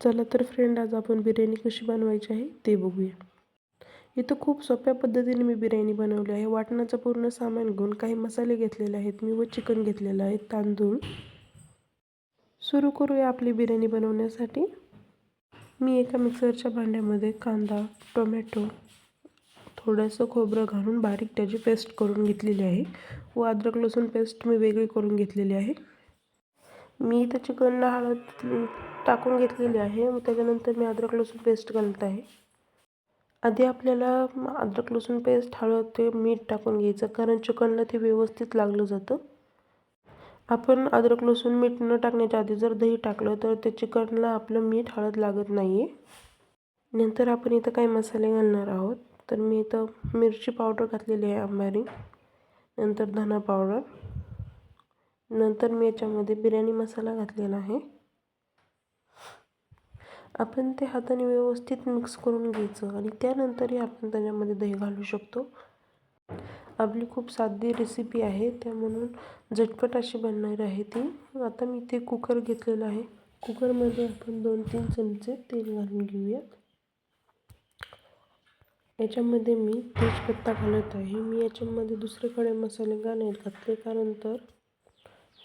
चला तर फ्रेंड आज आपण बिर्याणी कशी बनवायची आहे ते बघूया. इथं खूप सोप्या पद्धतीने मी बिर्याणी बनवली आहे. वाटणाचं पूर्ण सामान घेऊन काही मसाले घेतलेले आहेत. मी व चिकन घेतलेलं आहे. तांदूळ. सुरू करूया आपली बिर्याणी बनवण्यासाठी. मी एका मिक्सरच्या भांड्यामध्ये कांदा टोमॅटो थोडंसं खोबरं घालून बारीक त्याची पेस्ट करून घेतलेली आहे. व अद्रक लसूण पेस्ट मी वेगळी करून घेतलेली आहे. मी इथं चिकनला हळद टाकून घेतलेली आहे. मग त्याच्यानंतर मी अद्रक लसूण पेस्ट घालत आहे. आधी आपल्याला अद्रक लसूण पेस्ट हळद ते मीठ टाकून घ्यायचं. कारण चिकनला ते व्यवस्थित लागलं जातं. आपण अद्रक लसूण मीठ न टाकण्याच्या आधी जर दही टाकलं तर ते चिकनला आपलं मीठ हळद लागत नाही आहे नंतर आपण इथं काही मसाले घालणार आहोत. तर मी इथं मिरची पावडर घातलेली आहे आंबारी नंतर धना पावडर. नंतर मी याच्यामध्ये बिर्याणी मसाला घातलेला आहे. आपण ते हाताने व्यवस्थित मिक्स करून घ्यायचं आणि त्यानंतरही आपण त्याच्यामध्ये दही घालू शकतो. आपली खूप साधी रेसिपी आहे त्या म्हणून झटपट अशी बनणार आहे ती. आता मी ते कुकर घेतलेला आहे. कुकरमध्ये आपण दोन तीन चमचे तेल घालून घेऊयात. याच्यामध्ये मी तेजपत्ता घालत आहे. मी याच्यामध्ये दुसरीकडे मसाले का नाही घातले कारण तर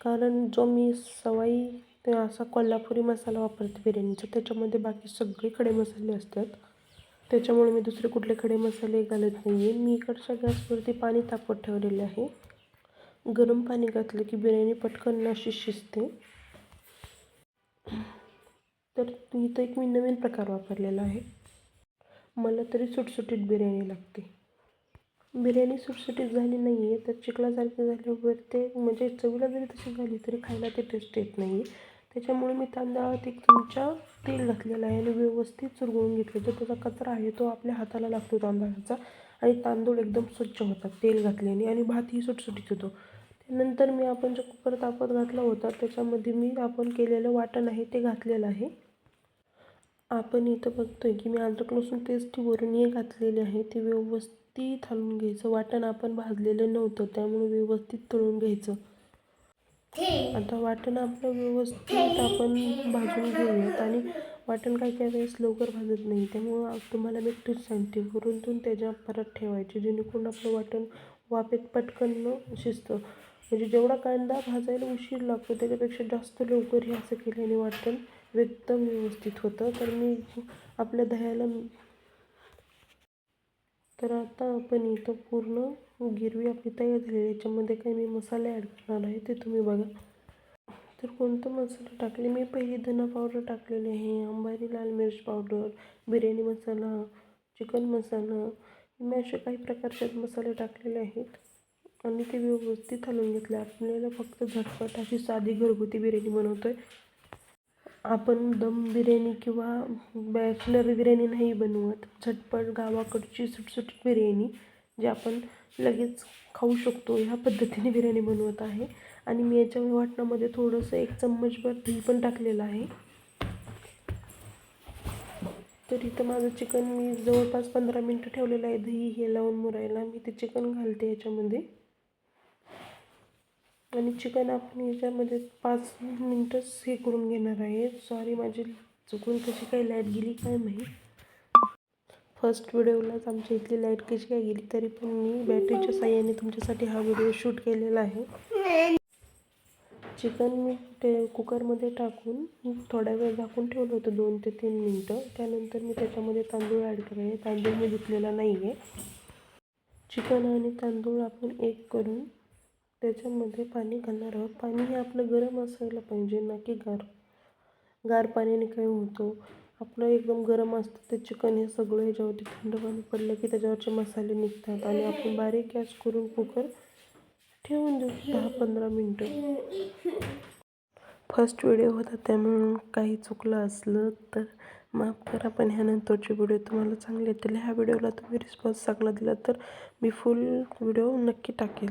कारण जो मी सवाई ते असा कोल्हापुरी मसाला वापरते बिर्याणीचा. त्याच्यामध्ये बाकी सगळे खडे मसाले असतात. त्याच्यामुळे मी दुसरे कुठले खडे मसाले घालत नाही आहे मी इकडच्या गॅसवरती पाणी तापत ठेवलेले आहे. गरम पाणी घातलं की बिर्याणी पटकन अशी शिजते. तर इथं एक मी नवीन प्रकार वापरलेला आहे. मला तरी सुटसुटीत बिर्याणी लागते. बिर्याणी सुटसुटीत झाली नाही आहे तर चिखलासारखी झाल्यावर ते म्हणजे चवीला जरी तशी झाली तरी खायला ते टेस्ट येत नाही आहे त्याच्यामुळे मी तांदळात एक चमचा तेल घातलेलं आहे आणि व्यवस्थित चुरगळून घेतलं. जो त्याचा कचरा आहे तो आपल्या हाताला लागतो तांदळाचा आणि तांदूळ एकदम स्वच्छ होतात तेल घातल्याने आणि भातही सुटसुटीत होतो. त्यानंतर मी आपण जो कुकर तापत घातला होता त्याच्यामध्ये मी आपण केलेलं वाटण आहे ते घातलेलं आहे. आपण इथं बघतोय की मी अद्रक लसूण पेस्ट वरून घातलेली आहे ती व्यवस्थित हलवून घ्यायचं. वाटण आपण भाजलेलं नव्हतं त्यामुळे व्यवस्थित तळून घ्यायचं. आता वाटण आपलं व्यवस्थित आपण भाजून घेऊयात. आणि वाटण काय काय वेळेस लवकर भाजत नाही त्यामुळं तुम्हाला मी टिप्स सांगते. वरून त्याच्या परत ठेवायचे जेणेकरून आपलं वाटण वापेत पटकन शिजतं. म्हणजे जेवढा कांदा भाजायला उशीर लागतो त्याच्यापेक्षा जास्त लवकर हे असं केल्याने वाटण एकदम व्यवस्थित होतं तर मी आपल्या दह्याला तर आता आपण इथं पूर्ण गिरवी आपली तयार झाली याच्यामध्ये काही मी मसाले ॲड करणार आहे ते तुम्ही बघा. तर कोणतं मसाला टाकले? मी पहिली धना पावडर टाकलेली आहे अंबारी लाल मिरच पावडर बिर्याणी मसाला चिकन मसाला मी असे काही प्रकारचे मसाले टाकलेले आहेत. आणि ते व्यवस्थित हलवून घेतले. आपल्याला फक्त झटपट अशी साधी घरगुती बिर्याणी बनवतो आहे आपण दम बिर्याणी किंवा बॅचलर बिर्याणी नाही बनवत. झटपट गावाकडची सुटसुटीत बिर्याणी जे आपण लगेच खाऊ शकतो ह्या पद्धतीने बिर्याणी बनवत आहे. आणि मी याच्या वाटणामध्ये थोडंसं एक चम्मचभर दही पण टाकलेलं आहे. तर इथं माझं चिकन मी जवळपास पंधरा मिनटं ठेवलेलं आहे. दही हे लावून मुरायला. मी ते चिकन घालते याच्यामध्ये. आणि चिकन आपण याच्यामध्ये पाच मिनटंच हे करून घेणार आहे. सॉरी माझी चुकून कशी काही लाइट गेली काय माहीत? फर्स्ट व्हिडिओलाच आमच्या इथली लाइट कशी काय गेली तरी पण मी बॅटरीच्या साह्याने तुमच्यासाठी हा व्हिडिओ शूट केलेला आहे. चिकन मी ते कुकरमध्ये टाकून थोड्या वेळ झाकून ठेवलं होतं दोन ते तीन मिनटं. त्यानंतर मी त्याच्यामध्ये तांदूळ ॲड केले तांदूळ मी धुतलेला नाही आहे चिकन आणि तांदूळ आपण एक करून त्याच्यामध्ये पाणी घालणार आहोत. पाणी हे आपलं गरम असायला पाहिजे ना की गार. गार पाण्याने काय होतो? आपलं एकदम गरम असतं ते चिकन हे सगळं ह्याच्यावरती थंड पाणी पडलं की त्याच्यावरचे मसाले निघतात आणि आपण बारीक गॅस करून कुकर ठेवून देऊ दहा पंधरा मिनटं. फर्स्ट व्हिडिओ होता त्यामुळे काही चुकलं असलं तर माफ करा पण ह्यानंतरचे व्हिडिओ तुम्हाला चांगले येतील. ह्या व्हिडिओला तुम्ही रिस्पॉन्स चांगला दिला तर मी फुल व्हिडिओ नक्की टाकेल